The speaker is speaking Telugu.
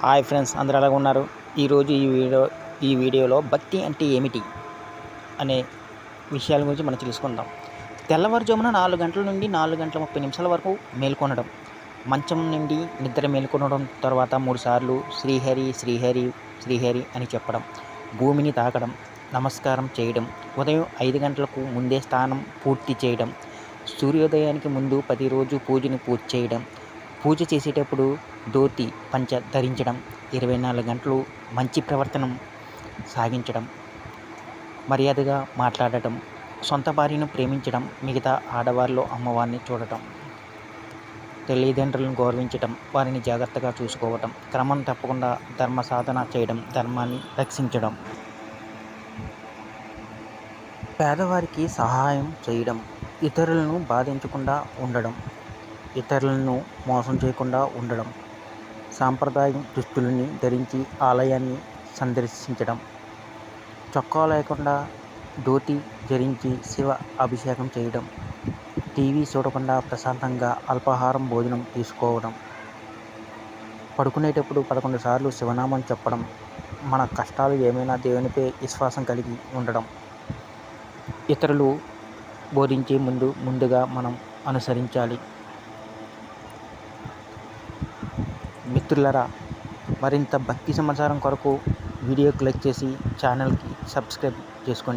హాయ్ ఫ్రెండ్స్ అందరూ ఎలాగ ఉన్నారు? ఈరోజు ఈ వీడియో ఈ వీడియోలో భక్తి అంటే ఏమిటి అనే విషయాల గురించి మనం తెలుసుకుందాం. తెల్లవారుజామున నాలుగు గంటల నుండి నాలుగు గంటల ముప్పై నిమిషాల వరకు మేల్కొనడం మంచం నుండి నిద్ర మేల్కొనడం తర్వాత మూడుసార్లు శ్రీహరి శ్రీహరి శ్రీహరి అని చెప్పడం భూమిని తాకడం నమస్కారం చేయడం ఉదయం ఐదు గంటలకు ముందే స్నానం పూర్తి చేయడం సూర్యోదయానికి ముందు ప్రతిరోజు పూజని పూర్తి చేయడం పూజ చేసేటప్పుడు ధోతి పంచ ధరించడం ఇరవై నాలుగు గంటలు మంచి ప్రవర్తనం సాగించడం మర్యాదగా మాట్లాడటం సొంత భార్యను ప్రేమించడం మిగతా ఆడవారిలో అమ్మవారిని చూడటం తల్లిదండ్రులను గౌరవించటం వారిని జాగ్రత్తగా చూసుకోవటం క్రమం తప్పకుండా ధర్మ సాధన చేయడం ధర్మాన్ని రక్షించడం. పేదవారికి సహాయం చేయడం ఇతరులను బాధించకుండా ఉండడం ఇతరులను మోసం చేయకుండా ఉండడం సాంప్రదాయం దుస్తులని ధరించి ఆలయాన్ని సందర్శించడం చొక్కా లేకుండా ధోతి ధరించి శివ అభిషేకం చేయడం టీవీ చూడకుండా ప్రశాంతంగా అల్పాహారం భోజనం తీసుకోవడం పడుకునేటప్పుడు పదకొండు సార్లు శివనామం చెప్పడం మన కష్టాలు ఏమైనా దేవునిపై విశ్వాసం కలిగి ఉండడం. ఇతరులు బోధించే ముందు ముందుగా మనం అనుసరించాలి. మిత్రులరా మరింత భక్తి సమాచారం కొరకు వీడియో క్లిక్ చేసి ఛానల్కి సబ్స్క్రైబ్ చేసుకోండి.